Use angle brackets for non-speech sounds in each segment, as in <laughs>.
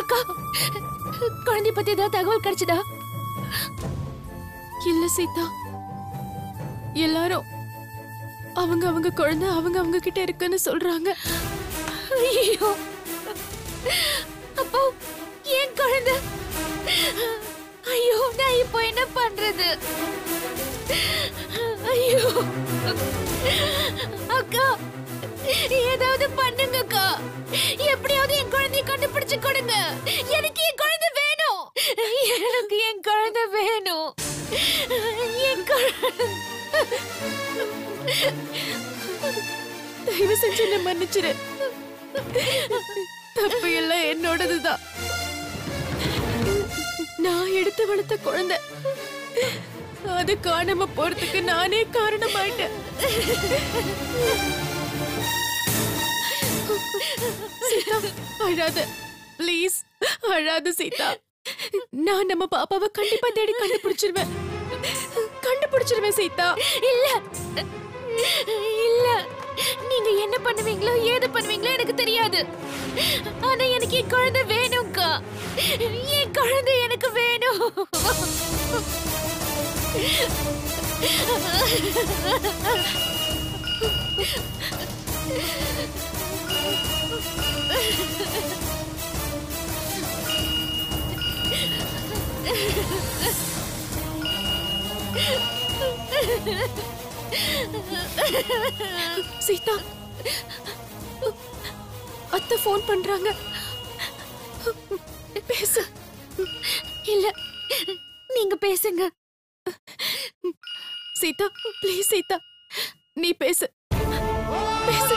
அக்கா குழந்தை பத்தி ஏதாவது தகவல் கிடைச்சதா? இல்ல சீதா. எல்லாரும் அவங்க அவங்க குழந்தை அவங்க அவங்க கிட்ட இருக்குன்னு சொல்றாங்க. ஐயோ. அப்போ என் குழந்தை? ஐயோ நான் இப்போ என்ன பண்றது? கண்டுபிடிச்சு எனக்கு என் குழந்தை வேணும் எனக்கு என் குழந்தை வேணும் என் தயவு செஞ்சு என்ன மன்னிச்சிரு. தப்பு எல்லாம் என்னோடதுதான். நான் எடுத்து வளர்த்த குழந்தை. அது காணாம போறதுக்கு நானே காரணமாயிட்டேன். அழாத. ப்ளீஸ் அழாத சீதா. நான் நம்ம பாப்பாவை கண்டிப்பா தேடி கண்டுபிடிச்சிருவேன். கண்டுபிடிச்சிருவேன் சீதா. இல்ல. இல்ல. நீங்க என்ன பண்ணுவீங்களோ ஏது பண்ணுவீங்களோ எனக்கு தெரியாது. ஆனா எனக்கு என் குழந்தை வேணும்க்கா. என் குழந்தை எனக்கு வேணும். சீதா அத்தை ஃபோன் பண்றாங்க. பேசு. இல்ல நீங்க பேசுங்க. சீதா ப்ளீஸ் சீதா நீ பேசு. பேசு.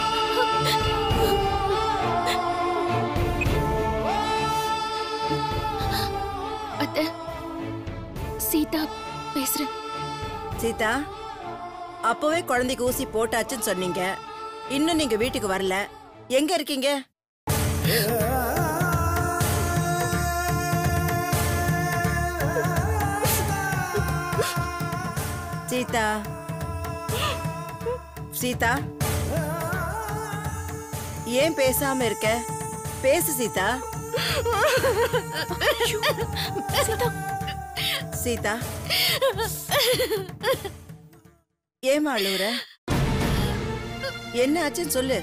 அத்தை சீதா பேசுறேன். சீதா அப்பவே குழந்தைக்கு ஊசி போட்டாச்சுன்னு சொன்னீங்க. இன்னும் நீங்க வீட்டுக்கு வரல. எங்க இருக்கீங்க? சீதா. சீதா. ஏன் பேசாம இருக்க? பேசு சீதா. சீதா. சீதா. ஏமா அழுவுற? என்ன ஆச்சுன்னு சொல்லு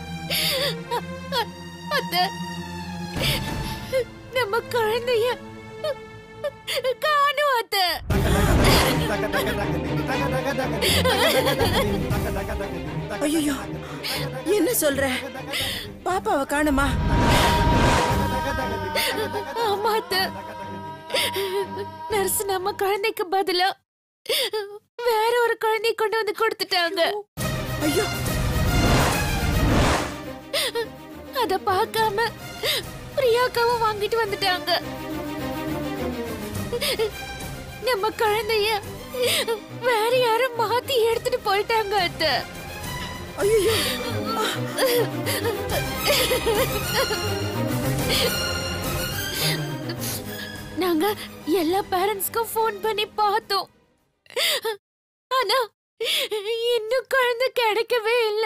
நம்ம குழந்தைய காணும் அத்த. ஐயோ என்ன சொல்ற? பாப்பாவை காணுமா? ஆமா அத்த. நர்ஸ் நம்ம குழந்தைக்கு பதிலா வேற ஒரு குழந்தைய கொண்டு வந்து கொடுத்துட்டாங்க. ஐயோ. அத பார்க்காம பிரியாக்காவும் வாங்கிட்டு வந்துட்டாங்க. நம்ம குழந்தைய வேற யாரும் மாத்தி எடுத்துட்டு போயிட்டாங்க அத்த. ஐயோ <laughs> நாங்க எல்லா பேரண்ட்ஸ்க்கும் ஃபோன் பண்ணி பார்த்தோம். ஆனா இன்னும் குழந்தை கிடைக்கவே இல்ல